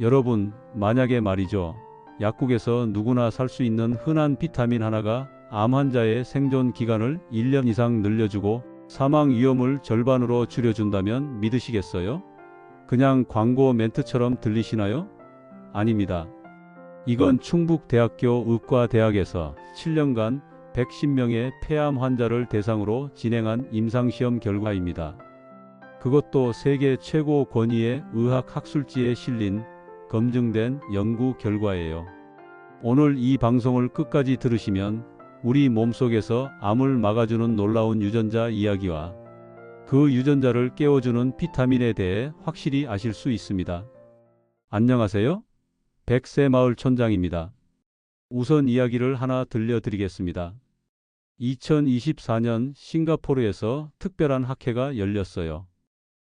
여러분, 만약에 말이죠. 약국에서 누구나 살 수 있는 흔한 비타민 하나가 암 환자의 생존 기간을 1년 이상 늘려주고 사망 위험을 절반으로 줄여준다면 믿으시겠어요? 그냥 광고 멘트처럼 들리시나요? 아닙니다. 이건 충북대학교 의과대학에서 7년간 110명의 폐암 환자를 대상으로 진행한 임상시험 결과입니다. 그것도 세계 최고 권위의 의학 학술지에 실린 검증된 연구 결과예요. 오늘 이 방송을 끝까지 들으시면 우리 몸속에서 암을 막아주는 놀라운 유전자 이야기와 그 유전자를 깨워주는 비타민에 대해 확실히 아실 수 있습니다. 안녕하세요. 백세 마을 촌장입니다. 우선 이야기를 하나 들려드리겠습니다. 2024년 싱가포르에서 특별한 학회가 열렸어요.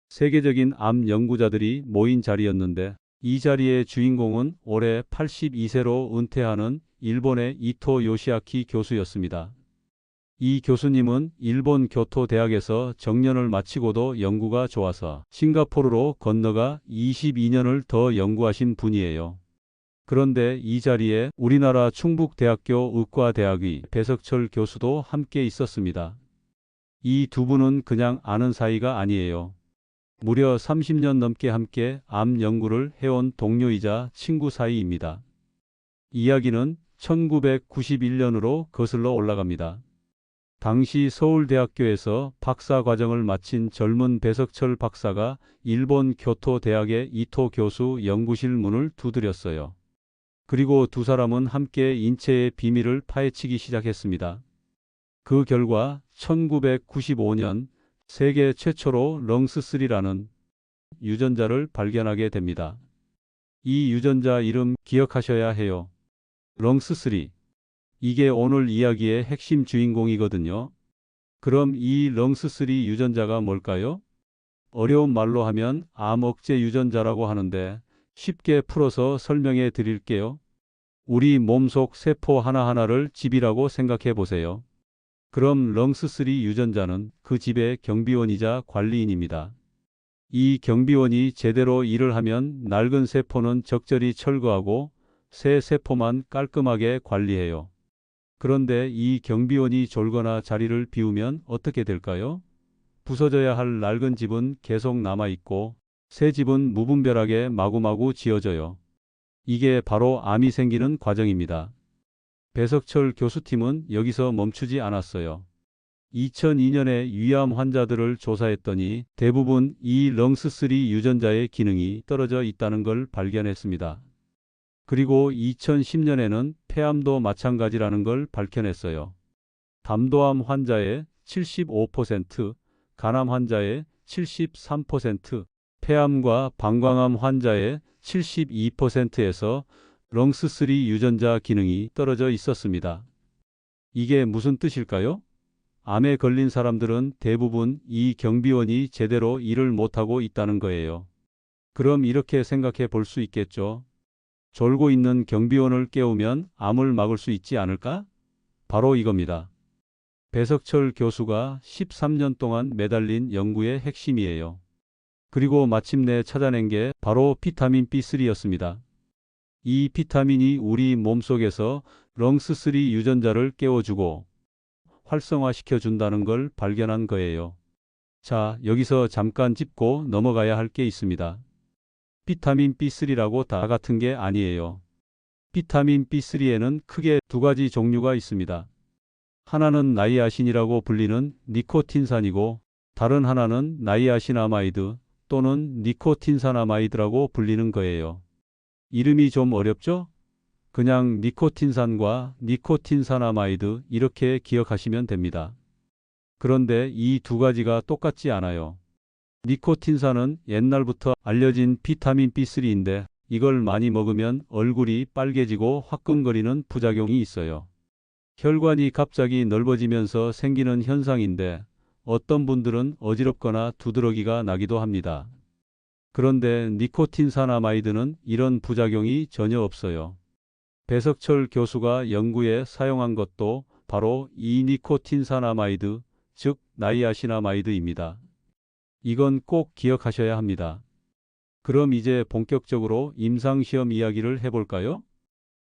세계적인 암 연구자들이 모인 자리였는데 이 자리의 주인공은 올해 82세로 은퇴하는 일본의 이토 요시아키 교수였습니다. 이 교수님은 일본 교토대학에서 정년을 마치고도 연구가 좋아서 싱가포르로 건너가 22년을 더 연구하신 분이에요. 그런데 이 자리에 우리나라 충북대학교 의과대학의 배석철 교수도 함께 있었습니다. 이 두 분은 그냥 아는 사이가 아니에요. 무려 30년 넘게 함께 암 연구를 해온 동료이자 친구 사이입니다. 이야기는 1991년으로 거슬러 올라갑니다. 당시 서울대학교에서 박사 과정을 마친 젊은 배석철 박사가 일본 교토대학의 이토 교수 연구실 문을 두드렸어요. 그리고 두 사람은 함께 인체의 비밀을 파헤치기 시작했습니다. 그 결과 1995년 세계 최초로 렁스3라는 유전자를 발견하게 됩니다. 이 유전자 이름 기억하셔야 해요. 렁스3. 이게 오늘 이야기의 핵심 주인공이거든요. 그럼 이 렁스3 유전자가 뭘까요? 어려운 말로 하면 암 억제 유전자라고 하는데 쉽게 풀어서 설명해 드릴게요. 우리 몸속 세포 하나하나를 집이라고 생각해 보세요. 그럼 렁스3 유전자는 그 집의 경비원이자 관리인입니다. 이 경비원이 제대로 일을 하면 낡은 세포는 적절히 철거하고 새 세포만 깔끔하게 관리해요. 그런데 이 경비원이 졸거나 자리를 비우면 어떻게 될까요? 부서져야 할 낡은 집은 계속 남아있고 새 집은 무분별하게 마구마구 지어져요. 이게 바로 암이 생기는 과정입니다. 배석철 교수팀은 여기서 멈추지 않았어요. 2002년에 위암 환자들을 조사했더니 대부분 이 렁스3 유전자의 기능이 떨어져 있다는 걸 발견했습니다. 그리고 2010년에는 폐암도 마찬가지라는 걸 밝혀냈어요. 담도암 환자의 75%, 간암 환자의 73%, 폐암과 방광암 환자의 72%에서 렁스3 유전자 기능이 떨어져 있었습니다. 이게 무슨 뜻일까요? 암에 걸린 사람들은 대부분 이 경비원이 제대로 일을 못하고 있다는 거예요. 그럼 이렇게 생각해 볼 수 있겠죠. 졸고 있는 경비원을 깨우면 암을 막을 수 있지 않을까? 바로 이겁니다. 배석철 교수가 13년 동안 매달린 연구의 핵심이에요. 그리고 마침내 찾아낸 게 바로 비타민 B3였습니다. 이 비타민이 우리 몸속에서 렁스3 유전자를 깨워주고 활성화시켜 준다는 걸 발견한 거예요. 자, 여기서 잠깐 짚고 넘어가야 할 게 있습니다. 비타민 B3라고 다 같은 게 아니에요. 비타민 B3에는 크게 두 가지 종류가 있습니다. 하나는 나이아신이라고 불리는 니코틴산이고 다른 하나는 나이아신아마이드 또는 니코틴산아마이드라고 불리는 거예요. 이름이 좀 어렵죠? 그냥 니코틴산과 니코틴산아마이드 이렇게 기억하시면 됩니다. 그런데 이 두 가지가 똑같지 않아요. 니코틴산은 옛날부터 알려진 비타민 B3인데 이걸 많이 먹으면 얼굴이 빨개지고 화끈거리는 부작용이 있어요. 혈관이 갑자기 넓어지면서 생기는 현상인데 어떤 분들은 어지럽거나 두드러기가 나기도 합니다. 그런데 니코틴산아마이드는 이런 부작용이 전혀 없어요. 배석철 교수가 연구에 사용한 것도 바로 이 니코틴산아마이드, 즉 나이아신아마이드입니다. 이건 꼭 기억하셔야 합니다. 그럼 이제 본격적으로 임상시험 이야기를 해볼까요?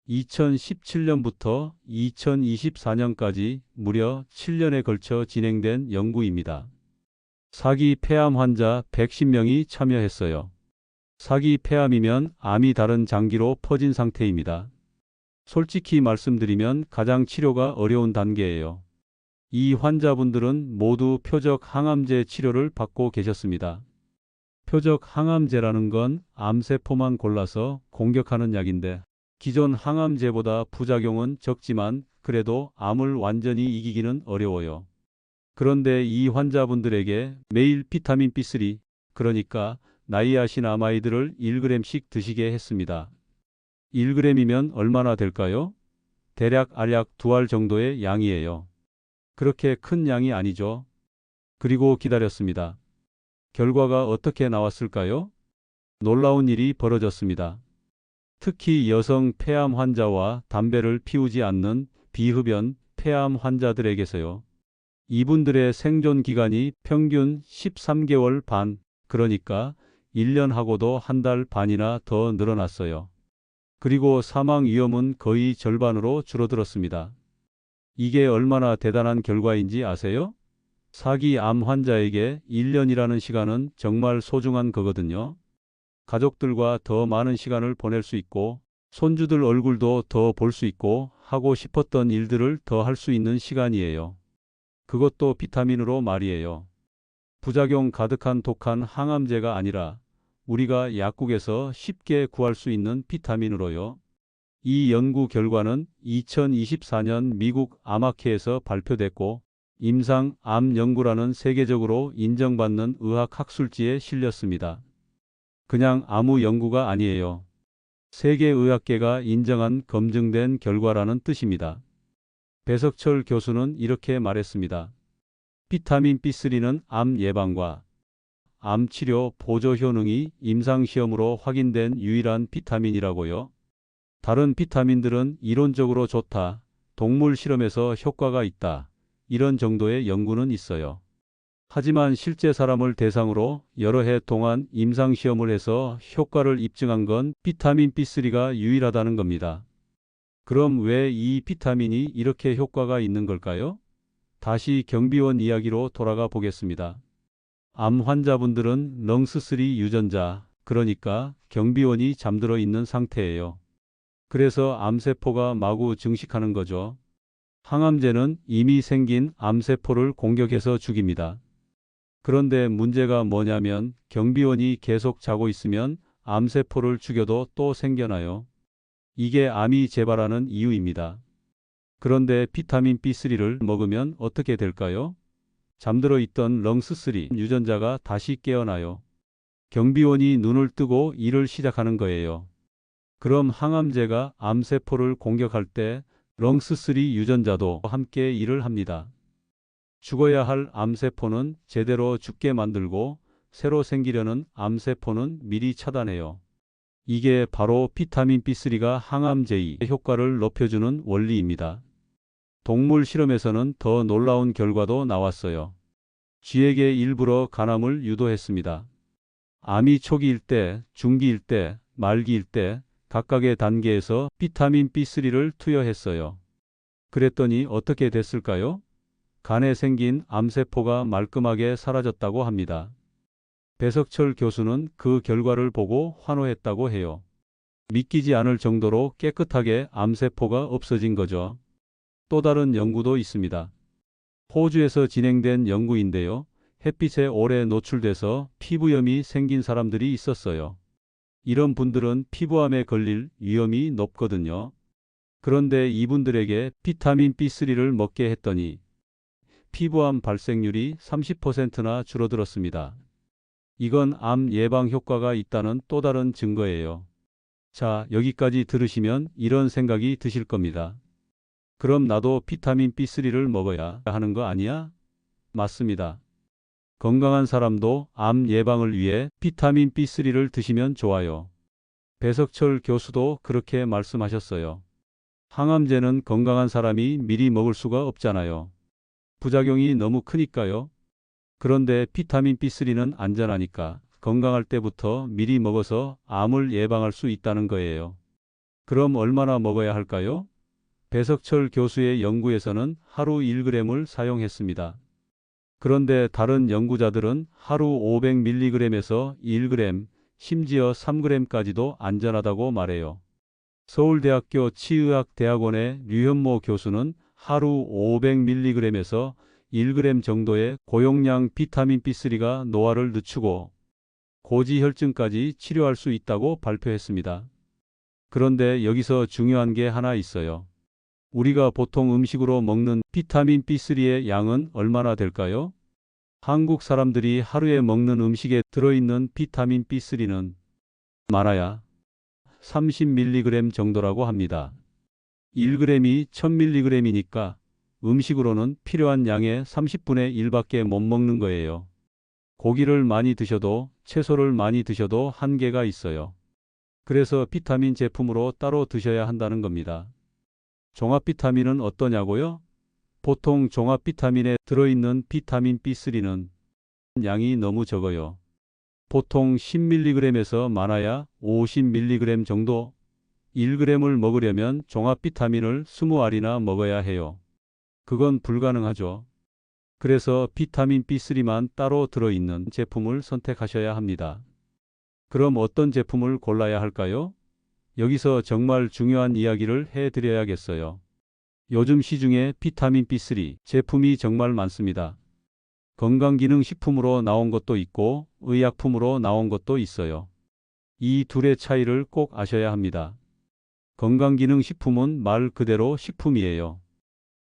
2017년부터 2024년까지 무려 7년에 걸쳐 진행된 연구입니다. 사기 폐암 환자 110명이 참여했어요. 사기 폐암이면 암이 다른 장기로 퍼진 상태입니다. 솔직히 말씀드리면 가장 치료가 어려운 단계예요. 이 환자분들은 모두 표적 항암제 치료를 받고 계셨습니다. 표적 항암제라는 건 암세포만 골라서 공격하는 약인데 기존 항암제보다 부작용은 적지만 그래도 암을 완전히 이기기는 어려워요. 그런데 이 환자분들에게 매일 비타민 B3, 그러니까 나이아신 아마이드를 1g씩 드시게 했습니다. 1g이면 얼마나 될까요? 대략 알약 두 알 정도의 양이에요. 그렇게 큰 양이 아니죠. 그리고 기다렸습니다. 결과가 어떻게 나왔을까요? 놀라운 일이 벌어졌습니다. 특히 여성 폐암 환자와 담배를 피우지 않는 비흡연 폐암 환자들에게서요. 이분들의 생존 기간이 평균 13개월 반, 그러니까 1년하고도 한 달 반이나 더 늘어났어요. 그리고 사망 위험은 거의 절반으로 줄어들었습니다. 이게 얼마나 대단한 결과인지 아세요? 사기 암 환자에게 1년이라는 시간은 정말 소중한 거거든요. 가족들과 더 많은 시간을 보낼 수 있고, 손주들 얼굴도 더 볼 수 있고, 하고 싶었던 일들을 더 할 수 있는 시간이에요. 그것도 비타민으로 말이에요. 부작용 가득한 독한 항암제가 아니라 우리가 약국에서 쉽게 구할 수 있는 비타민으로요. 이 연구 결과는 2024년 미국 암학회에서 발표됐고 임상 암 연구라는 세계적으로 인정받는 의학 학술지에 실렸습니다. 그냥 아무 연구가 아니에요. 세계의학계가 인정한 검증된 결과라는 뜻입니다. 배석철 교수는 이렇게 말했습니다. 비타민 B3는 암 예방과 암 치료 보조 효능이 임상시험으로 확인된 유일한 비타민이라고요. 다른 비타민들은 이론적으로 좋다, 동물 실험에서 효과가 있다, 이런 정도의 연구는 있어요. 하지만 실제 사람을 대상으로 여러 해 동안 임상시험을 해서 효과를 입증한 건 비타민 B3가 유일하다는 겁니다. 그럼 왜 이 비타민이 이렇게 효과가 있는 걸까요? 다시 경비원 이야기로 돌아가 보겠습니다. 암 환자분들은 렁스3 유전자, 그러니까 경비원이 잠들어 있는 상태예요. 그래서 암세포가 마구 증식하는 거죠. 항암제는 이미 생긴 암세포를 공격해서 죽입니다. 그런데 문제가 뭐냐면 경비원이 계속 자고 있으면 암세포를 죽여도 또 생겨나요. 이게 암이 재발하는 이유입니다. 그런데 비타민 B3를 먹으면 어떻게 될까요? 잠들어 있던 렁스3 유전자가 다시 깨어나요. 경비원이 눈을 뜨고 일을 시작하는 거예요. 그럼 항암제가 암세포를 공격할 때 렁스3 유전자도 함께 일을 합니다. 죽어야 할 암세포는 제대로 죽게 만들고 새로 생기려는 암세포는 미리 차단해요. 이게 바로 비타민 B3가 항암제의 효과를 높여주는 원리입니다. 동물 실험에서는 더 놀라운 결과도 나왔어요. 쥐에게 일부러 간암을 유도했습니다. 암이 초기일 때, 중기일 때, 말기일 때 각각의 단계에서 비타민 B3를 투여했어요. 그랬더니 어떻게 됐을까요? 간에 생긴 암세포가 말끔하게 사라졌다고 합니다. 배석철 교수는 그 결과를 보고 환호했다고 해요. 믿기지 않을 정도로 깨끗하게 암세포가 없어진 거죠. 또 다른 연구도 있습니다. 호주에서 진행된 연구인데요. 햇빛에 오래 노출돼서 피부염이 생긴 사람들이 있었어요. 이런 분들은 피부암에 걸릴 위험이 높거든요. 그런데 이분들에게 비타민 B3를 먹게 했더니 피부암 발생률이 30%나 줄어들었습니다. 이건 암 예방 효과가 있다는 또 다른 증거예요. 자, 여기까지 들으시면 이런 생각이 드실 겁니다. 그럼 나도 비타민 B3를 먹어야 하는 거 아니야? 맞습니다. 건강한 사람도 암 예방을 위해 비타민 B3를 드시면 좋아요. 배석철 교수도 그렇게 말씀하셨어요. 항암제는 건강한 사람이 미리 먹을 수가 없잖아요. 부작용이 너무 크니까요. 그런데 비타민 B3는 안전하니까 건강할 때부터 미리 먹어서 암을 예방할 수 있다는 거예요. 그럼 얼마나 먹어야 할까요? 배석철 교수의 연구에서는 하루 1g을 사용했습니다. 그런데 다른 연구자들은 하루 500mg에서 1g, 심지어 3g까지도 안전하다고 말해요. 서울대학교 치의학 대학원의 류현모 교수는 하루 500mg에서 1g 정도의 고용량 비타민 B3가 노화를 늦추고 고지혈증까지 치료할 수 있다고 발표했습니다. 그런데 여기서 중요한 게 하나 있어요. 우리가 보통 음식으로 먹는 비타민 B3의 양은 얼마나 될까요? 한국 사람들이 하루에 먹는 음식에 들어있는 비타민 B3는 많아야 30mg 정도라고 합니다. 1g이 1000mg이니까 음식으로는 필요한 양의 30분의 1밖에 못 먹는 거예요. 고기를 많이 드셔도 채소를 많이 드셔도 한계가 있어요. 그래서 비타민 제품으로 따로 드셔야 한다는 겁니다. 종합 비타민은 어떠냐고요? 보통 종합 비타민에 들어있는 비타민 B3는 양이 너무 적어요. 보통 10mg에서 많아야 50mg 정도 1g을 먹으려면 종합 비타민을 20알이나 먹어야 해요. 그건 불가능하죠. 그래서 비타민 B3만 따로 들어있는 제품을 선택하셔야 합니다. 그럼 어떤 제품을 골라야 할까요? 여기서 정말 중요한 이야기를 해드려야겠어요. 요즘 시중에 비타민 B3 제품이 정말 많습니다. 건강기능식품으로 나온 것도 있고 의약품으로 나온 것도 있어요. 이 둘의 차이를 꼭 아셔야 합니다. 건강기능식품은 말 그대로 식품이에요.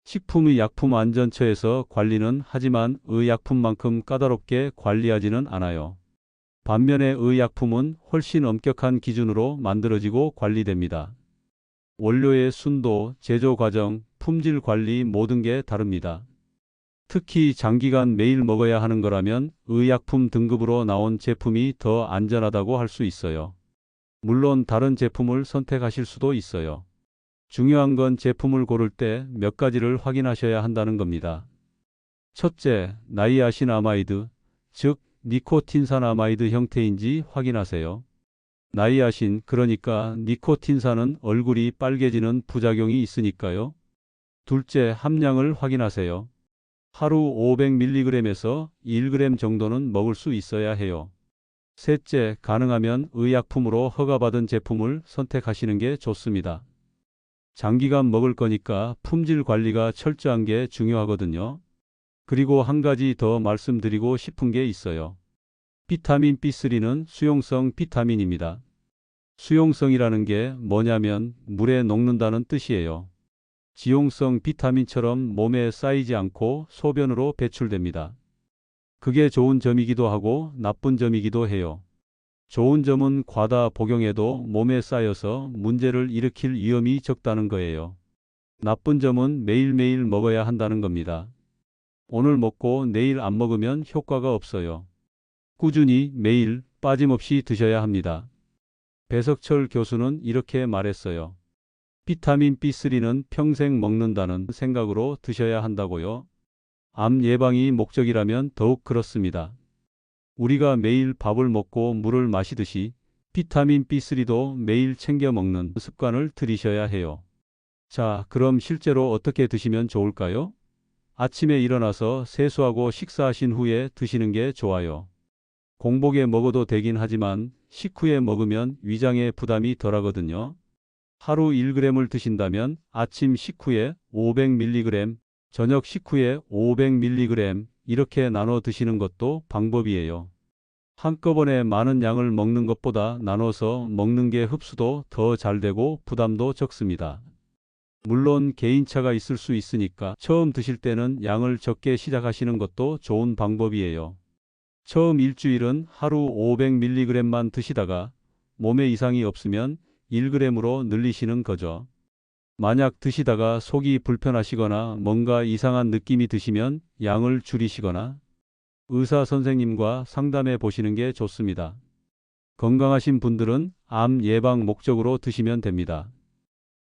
식품의 약품안전처에서 관리는 하지만 의약품만큼 까다롭게 관리하지는 않아요. 반면에 의약품은 훨씬 엄격한 기준으로 만들어지고 관리됩니다. 원료의 순도, 제조 과정, 품질 관리 모든 게 다릅니다. 특히 장기간 매일 먹어야 하는 거라면 의약품 등급으로 나온 제품이 더 안전하다고 할 수 있어요. 물론 다른 제품을 선택하실 수도 있어요. 중요한 건 제품을 고를 때 몇 가지를 확인하셔야 한다는 겁니다. 첫째, 나이아신 아마이드, 즉 니코틴산 아마이드 형태인지 확인하세요. 나이아신, 그러니까 니코틴산은 얼굴이 빨개지는 부작용이 있으니까요. 둘째, 함량을 확인하세요. 하루 500mg에서 1g 정도는 먹을 수 있어야 해요. 셋째, 가능하면 의약품으로 허가받은 제품을 선택하시는 게 좋습니다. 장기간 먹을 거니까 품질 관리가 철저한 게 중요하거든요. 그리고 한 가지 더 말씀드리고 싶은 게 있어요. 비타민 B3는 수용성 비타민입니다. 수용성이라는 게 뭐냐면 물에 녹는다는 뜻이에요. 지용성 비타민처럼 몸에 쌓이지 않고 소변으로 배출됩니다. 그게 좋은 점이기도 하고 나쁜 점이기도 해요. 좋은 점은 과다 복용해도 몸에 쌓여서 문제를 일으킬 위험이 적다는 거예요. 나쁜 점은 매일매일 먹어야 한다는 겁니다. 오늘 먹고 내일 안 먹으면 효과가 없어요. 꾸준히 매일 빠짐없이 드셔야 합니다. 배석철 교수는 이렇게 말했어요. 비타민 B3는 평생 먹는다는 생각으로 드셔야 한다고요. 암 예방이 목적이라면 더욱 그렇습니다. 우리가 매일 밥을 먹고 물을 마시듯이 비타민 B3도 매일 챙겨 먹는 습관을 들이셔야 해요. 자, 그럼 실제로 어떻게 드시면 좋을까요? 아침에 일어나서 세수하고 식사하신 후에 드시는 게 좋아요. 공복에 먹어도 되긴 하지만 식후에 먹으면 위장에 부담이 덜하거든요. 하루 1g을 드신다면 아침 식후에 500mg, 저녁 식후에 500mg 이렇게 나눠 드시는 것도 방법이에요. 한꺼번에 많은 양을 먹는 것보다 나눠서 먹는 게 흡수도 더 잘 되고 부담도 적습니다. 물론 개인차가 있을 수 있으니까 처음 드실 때는 양을 적게 시작하시는 것도 좋은 방법이에요. 처음 일주일은 하루 500mg만 드시다가 몸에 이상이 없으면 1g으로 늘리시는 거죠. 만약 드시다가 속이 불편하시거나 뭔가 이상한 느낌이 드시면 양을 줄이시거나 의사 선생님과 상담해 보시는 게 좋습니다. 건강하신 분들은 암 예방 목적으로 드시면 됩니다.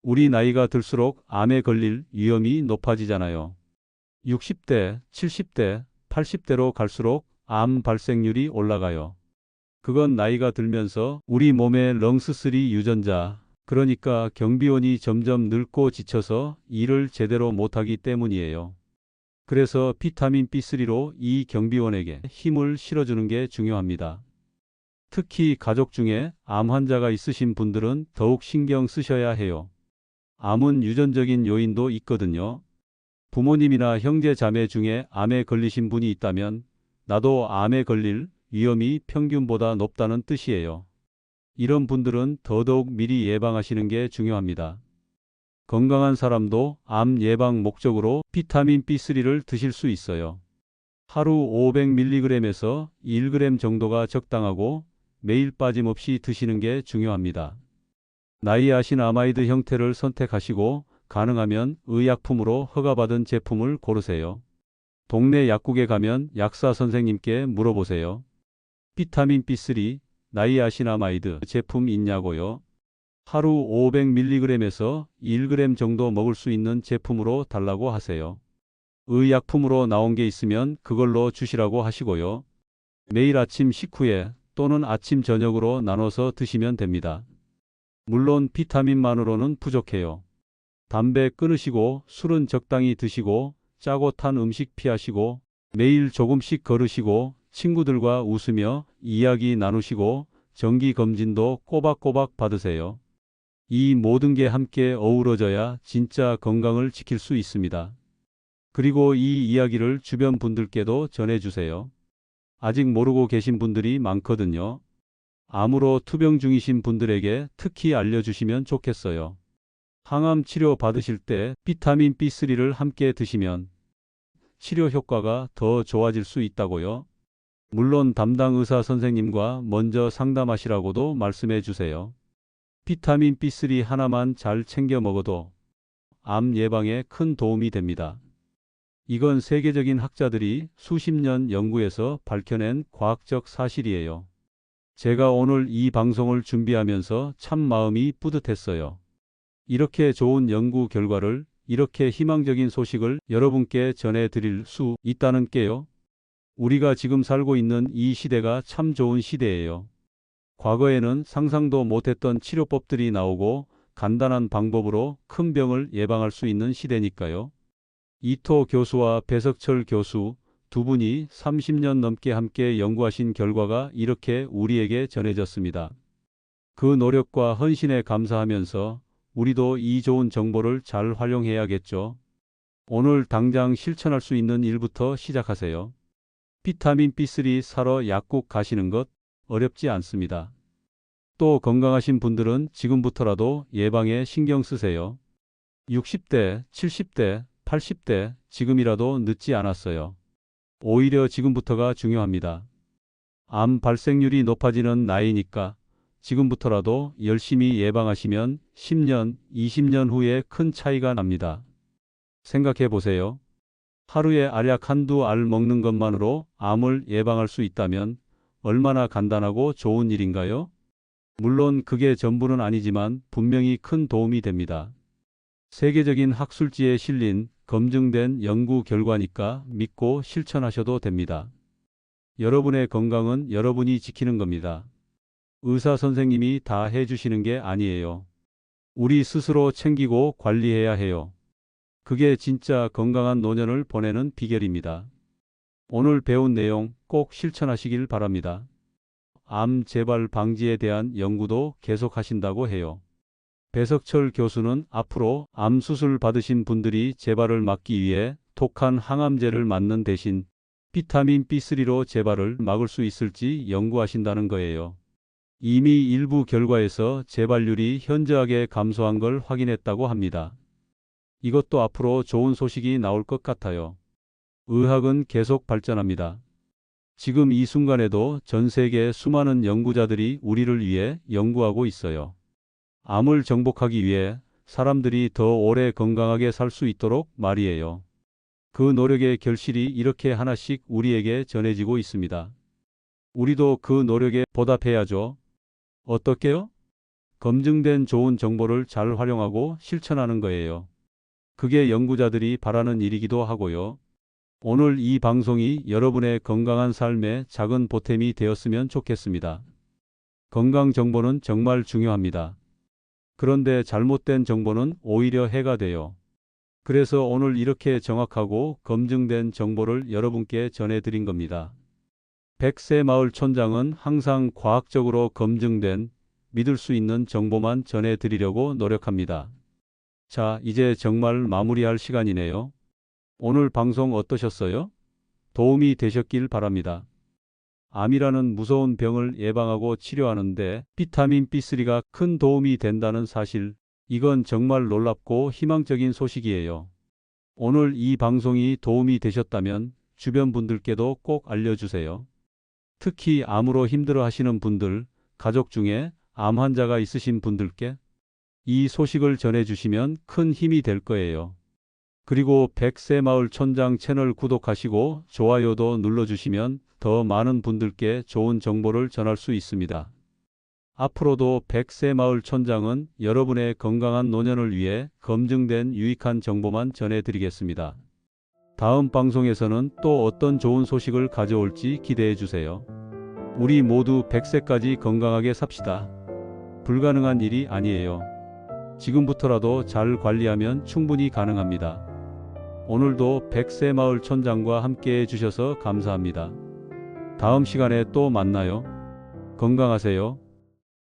우리 나이가 들수록 암에 걸릴 위험이 높아지잖아요. 60대, 70대, 80대로 갈수록 암 발생률이 올라가요. 그건 나이가 들면서 우리 몸의 렁스3 유전자, 그러니까 경비원이 점점 늙고 지쳐서 일을 제대로 못하기 때문이에요. 그래서 비타민 B3로 이 경비원에게 힘을 실어주는 게 중요합니다. 특히 가족 중에 암 환자가 있으신 분들은 더욱 신경 쓰셔야 해요. 암은 유전적인 요인도 있거든요. 부모님이나 형제 자매 중에 암에 걸리신 분이 있다면 나도 암에 걸릴 위험이 평균보다 높다는 뜻이에요. 이런 분들은 더더욱 미리 예방하시는 게 중요합니다. 건강한 사람도 암 예방 목적으로 비타민 B3를 드실 수 있어요. 하루 500mg에서 1g 정도가 적당하고 매일 빠짐없이 드시는 게 중요합니다. 나이 아신 아마이드 형태를 선택하시고 가능하면 의약품으로 허가받은 제품을 고르세요. 동네 약국에 가면 약사 선생님께 물어보세요. 비타민 B3, 나이아신아마이드 제품 있냐고요? 하루 500mg에서 1g 정도 먹을 수 있는 제품으로 달라고 하세요. 의약품으로 나온 게 있으면 그걸로 주시라고 하시고요. 매일 아침 식후에 또는 아침 저녁으로 나눠서 드시면 됩니다. 물론 비타민만으로는 부족해요. 담배 끊으시고 술은 적당히 드시고 짜고 탄 음식 피하시고 매일 조금씩 걸으시고 친구들과 웃으며 이야기 나누시고 정기 검진도 꼬박꼬박 받으세요. 이 모든 게 함께 어우러져야 진짜 건강을 지킬 수 있습니다. 그리고 이 이야기를 주변 분들께도 전해주세요. 아직 모르고 계신 분들이 많거든요. 암으로 투병 중이신 분들에게 특히 알려주시면 좋겠어요. 항암 치료 받으실 때 비타민 B3를 함께 드시면 치료 효과가 더 좋아질 수 있다고요. 물론 담당 의사 선생님과 먼저 상담하시라고도 말씀해 주세요. 비타민 B3 하나만 잘 챙겨 먹어도 암 예방에 큰 도움이 됩니다. 이건 세계적인 학자들이 수십 년 연구에서 밝혀낸 과학적 사실이에요. 제가 오늘 이 방송을 준비하면서 참 마음이 뿌듯했어요. 이렇게 좋은 연구 결과를 이렇게 희망적인 소식을 여러분께 전해드릴 수 있다는 게요. 우리가 지금 살고 있는 이 시대가 참 좋은 시대예요. 과거에는 상상도 못했던 치료법들이 나오고 간단한 방법으로 큰 병을 예방할 수 있는 시대니까요. 이토 교수와 배석철 교수 두 분이 30년 넘게 함께 연구하신 결과가 이렇게 우리에게 전해졌습니다. 그 노력과 헌신에 감사하면서 우리도 이 좋은 정보를 잘 활용해야겠죠. 오늘 당장 실천할 수 있는 일부터 시작하세요. 비타민 B3 사러 약국 가시는 것 어렵지 않습니다. 또 건강하신 분들은 지금부터라도 예방에 신경 쓰세요. 60대, 70대, 80대 지금이라도 늦지 않았어요. 오히려 지금부터가 중요합니다. 암 발생률이 높아지는 나이니까 지금부터라도 열심히 예방하시면 10년, 20년 후에 큰 차이가 납니다. 생각해 보세요. 하루에 알약 한두 알 먹는 것만으로 암을 예방할 수 있다면 얼마나 간단하고 좋은 일인가요? 물론 그게 전부는 아니지만 분명히 큰 도움이 됩니다. 세계적인 학술지에 실린 검증된 연구 결과니까 믿고 실천하셔도 됩니다. 여러분의 건강은 여러분이 지키는 겁니다. 의사 선생님이 다 해주시는 게 아니에요. 우리 스스로 챙기고 관리해야 해요. 그게 진짜 건강한 노년을 보내는 비결입니다. 오늘 배운 내용 꼭 실천하시길 바랍니다. 암 재발 방지에 대한 연구도 계속하신다고 해요. 배석철 교수는 앞으로 암 수술 받으신 분들이 재발을 막기 위해 독한 항암제를 맞는 대신 비타민 B3로 재발을 막을 수 있을지 연구하신다는 거예요. 이미 일부 결과에서 재발률이 현저하게 감소한 걸 확인했다고 합니다. 이것도 앞으로 좋은 소식이 나올 것 같아요. 의학은 계속 발전합니다. 지금 이 순간에도 전 세계 수많은 연구자들이 우리를 위해 연구하고 있어요. 암을 정복하기 위해 사람들이 더 오래 건강하게 살 수 있도록 말이에요. 그 노력의 결실이 이렇게 하나씩 우리에게 전해지고 있습니다. 우리도 그 노력에 보답해야죠. 어떻게요? 검증된 좋은 정보를 잘 활용하고 실천하는 거예요. 그게 연구자들이 바라는 일이기도 하고요. 오늘 이 방송이 여러분의 건강한 삶에 작은 보탬이 되었으면 좋겠습니다. 건강 정보는 정말 중요합니다. 그런데 잘못된 정보는 오히려 해가 돼요. 그래서 오늘 이렇게 정확하고 검증된 정보를 여러분께 전해드린 겁니다. 백세 마을 촌장은 항상 과학적으로 검증된 믿을 수 있는 정보만 전해드리려고 노력합니다. 자, 이제 정말 마무리할 시간이네요. 오늘 방송 어떠셨어요? 도움이 되셨길 바랍니다. 암이라는 무서운 병을 예방하고 치료하는데 비타민 B3가 큰 도움이 된다는 사실, 이건 정말 놀랍고 희망적인 소식이에요. 오늘 이 방송이 도움이 되셨다면 주변 분들께도 꼭 알려주세요. 특히 암으로 힘들어 하시는 분들, 가족 중에 암 환자가 있으신 분들께 이 소식을 전해주시면 큰 힘이 될 거예요. 그리고 백세 마을 촌장 채널 구독하시고 좋아요도 눌러주시면 더 많은 분들께 좋은 정보를 전할 수 있습니다. 앞으로도 백세 마을 촌장은 여러분의 건강한 노년을 위해 검증된 유익한 정보만 전해드리겠습니다. 다음 방송에서는 또 어떤 좋은 소식을 가져올지 기대해 주세요. 우리 모두 100세까지 건강하게 삽시다. 불가능한 일이 아니에요. 지금부터라도 잘 관리하면 충분히 가능합니다. 오늘도 백세 마을 촌장과 함께 해주셔서 감사합니다. 다음 시간에 또 만나요. 건강하세요.